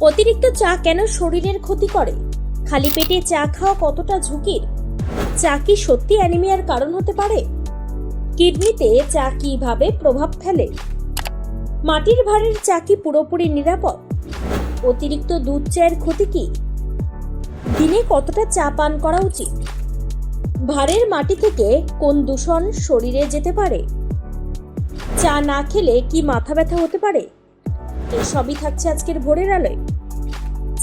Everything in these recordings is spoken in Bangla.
অতিরিক্ত চা কেন শরীরের ক্ষতি করে? খালি পেটে চা খাওয়া কতটা ঝুঁকির? চা কি সত্যি অ্যানিমিয়ার কারণ হতে পারে? কিডনিতে চা কীভাবে প্রভাব ফেলে? মাটির ভাঁড়ের চা কি পুরোপুরি নিরাপদ? অতিরিক্ত দুধ চায়ের ক্ষতি কি? দিনে কতটা চা পান করা উচিত? ভাঁড়ের মাটি থেকে কোন দূষণ শরীরে যেতে পারে? চা না খেলে কি মাথা ব্যথা হতে পারে? এসবই থাকছে আজকের ভোরের আলোয়।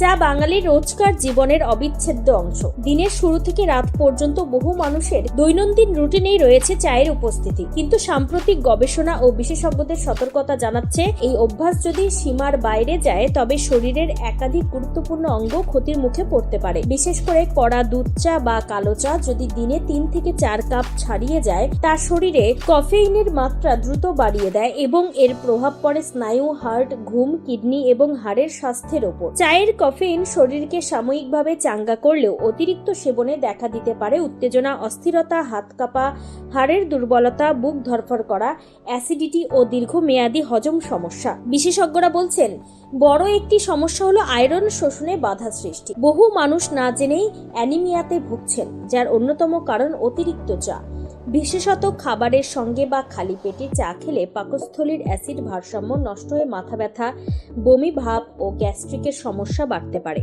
চা বাঙালির রোজকার জীবনের অবিচ্ছেদ্য অংশ। দিনের শুরু থেকে রাত পর্যন্ত বহু মানুষের দৈনন্দিন রুটিনেই রয়েছে চায়ের উপস্থিতি। কিন্তু সাম্প্রতিক গবেষণা ও বিশেষজ্ঞদের সতর্কতা জানাচ্ছে, এই অভ্যাস যদি সীমার বাইরে যায়, তবে শরীরের একাধিক গুরুত্বপূর্ণ অঙ্গ ক্ষতির মুখে পড়তে পারে। বিশেষ করে কড়া দুধ চা বা কালো চা যদি দিনে তিন থেকে চার কাপ ছাড়িয়ে যায়, তা শরীরে কফেইনের মাত্রা দ্রুত বাড়িয়ে দেয় এবং এর প্রভাব পড়ে স্নায়ু, হার্ট, ঘুম, কিডনি এবং হাড়ের স্বাস্থ্যের ওপর। চায়ের কফেইন শরীরকে সাময়িকভাবে চাঙ্গা করলেও অতিরিক্ত সেবনে দেখা দিতে পারে উত্তেজনা, অস্থিরতা, হাত কাঁপা, হাড়ের দুর্বলতা, বুক ধরফর করা, অ্যাসিডিটি ও দীর্ঘমেয়াদী হজম সমস্যা। বিশেষজ্ঞরা বলছেন, বড় একটি সমস্যা হলো আয়রন শোষণে বাধা সৃষ্টি। বহু মানুষ না জেনেই অ্যানিমিয়াতে ভুগছেন, যার অন্যতম কারণ অতিরিক্ত চা। বিশেষত খাবারের সঙ্গে বা খালি পেটে চা খেলে পাকস্থলীর অ্যাসিড ভারসাম্য নষ্ট হয়ে মাথা ব্যথা, বমি ভাব ও গ্যাস্ট্রিকের সমস্যা বাড়তে পারে।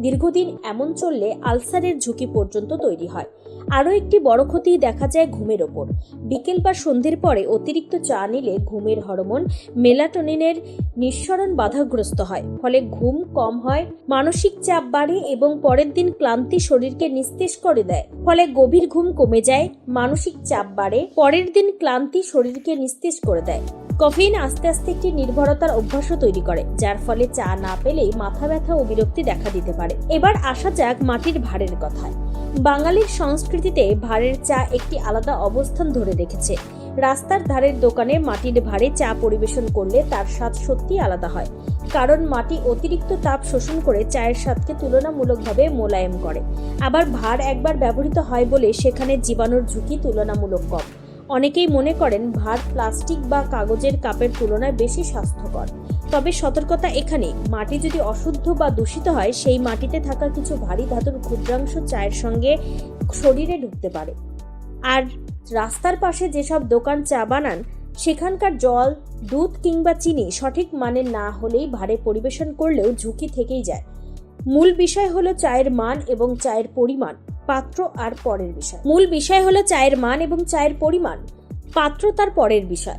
দীর্ঘদিন এমন চললে আলসারের ঝুঁকি পর্যন্ত তৈরি হয়। আরও একটি বড় ক্ষতি দেখা যায় ঘুমের ওপর। বিকেল বা সন্ধ্যের পরে অতিরিক্ত চা নিলে ঘুমের হরমোন মেলাটোনিনের নিঃসরণ বাধাগ্রস্ত হয়, ফলে ঘুম কম হয়, মানসিক চাপ বাড়ে এবং পরের দিন ক্লান্তি শরীরকে নিস্তেজ করে দেয়। ফলে গভীর ঘুম কমে যায়, মানসিক চাপ বাড়ে, পরের দিন ক্লান্তি শরীরকে নিস্তেজ করে দেয়। কফিন আস্তে আস্তে একটি নির্ভরতার অভ্যাসও তৈরি করে, যার ফলে চা না পেলেই মাথা ব্যথা ও বিরক্তি দেখা দিতে পারে। এবার আসা যাক মাটির ভাঁড়ের কথায়। বাঙালির সংস্কৃতিতে ভাঁড়ের চা একটি আলাদা অবস্থান ধরে রেখেছে। রাস্তার ধারের দোকানে মাটির ভারে চা পরিবেশন করলে তার স্বাদ সত্যি আলাদা হয়। কারণ মাটি অতিরিক্ত তাপ শোষণ করে চায়ের স্বাদকে তুলনামূলকভাবে মোলায়েম করে। আবার ভার একবার ব্যবহৃত হয় বলে সেখানে জীবাণুর ঝুঁকি তুলনামূলক কম। অনেকেই মনে করেন ভার প্লাস্টিক বা কাগজের কাপের তুলনায় বেশি স্বাস্থ্যকর। তবে সতর্কতা এখানে, মাটি যদি অশুদ্ধ বা দূষিত হয়, সেই মাটিতে থাকা কিছু ভারী ধাতুর ক্ষুদ্রাংশ চায়ের সঙ্গে শরীরে ঢুকতে পারে। আর রাস্তার পাশে যেসব দোকান চা বানান, সেখানকার জল, দুধ কিংবা চিনি সঠিক মানের না হলেই ভারে পরিবেশন করলেও ঝুঁকি থেকেই যায়। মূল বিষয় হলো চায়ের মান এবং চায়ের পরিমাণ, পাত্র আর পরের বিষয়। মূল বিষয় হলো চায়ের মান এবং চায়ের পরিমাণ, পাত্র তার পরের বিষয়।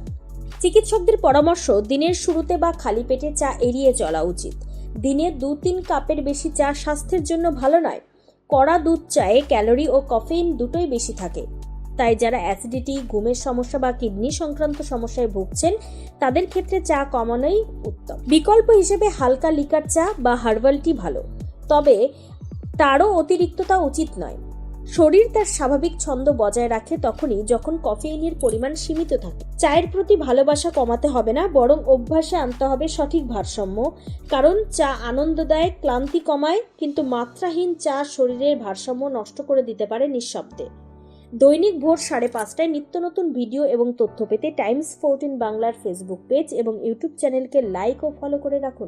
চিকিৎসকদের পরামর্শ, দিনের শুরুতে বা খালি পেটে চা এড়িয়ে চলা উচিত। দিনে দু তিন কাপের বেশি চা স্বাস্থ্যের জন্য ভালো নয়। কড়া দুধ, চায়ে ক্যালোরি ও কফেইন দুটোই বেশি থাকে। তাই যারা অ্যাসিডিটি ঘুমের সমস্যা বা কিডনি সংক্রান্ত সমস্যায় ভুগছেন, তাদের ক্ষেত্রে চা কমানোই উত্তম। বিকল্প হিসেবে হালকা লিকার চা বা হার্বাল টি ভালো। তবে তারও অতিরিক্ততা উচিত নয়। শরীর তার স্বাভাবিক ছন্দ বজায় রাখে তখনই যখন কফিনের পরিমাণ সীমিত থাকে। চায়ের প্রতি ভালোবাসা কমাতে হবে না, বরং অভ্যাসে আনতে হবে সঠিক ভারসাম্য। কারণ চা আনন্দ দেয় ক্লান্তি কমায়, কিন্তু মাত্রাহীন চা শরীরের ভারসাম্য নষ্ট করে দিতে পারে নিঃশব্দে। দৈনিক ভোর সাড়ে পাঁচটায় নিত্য নতুন ভিডিও এবং তথ্য পেতে টাইমস ফোরটিন বাংলার ফেসবুক পেজ এবং ইউটিউব চ্যানেলকে লাইক ও ফলো করে রাখুন।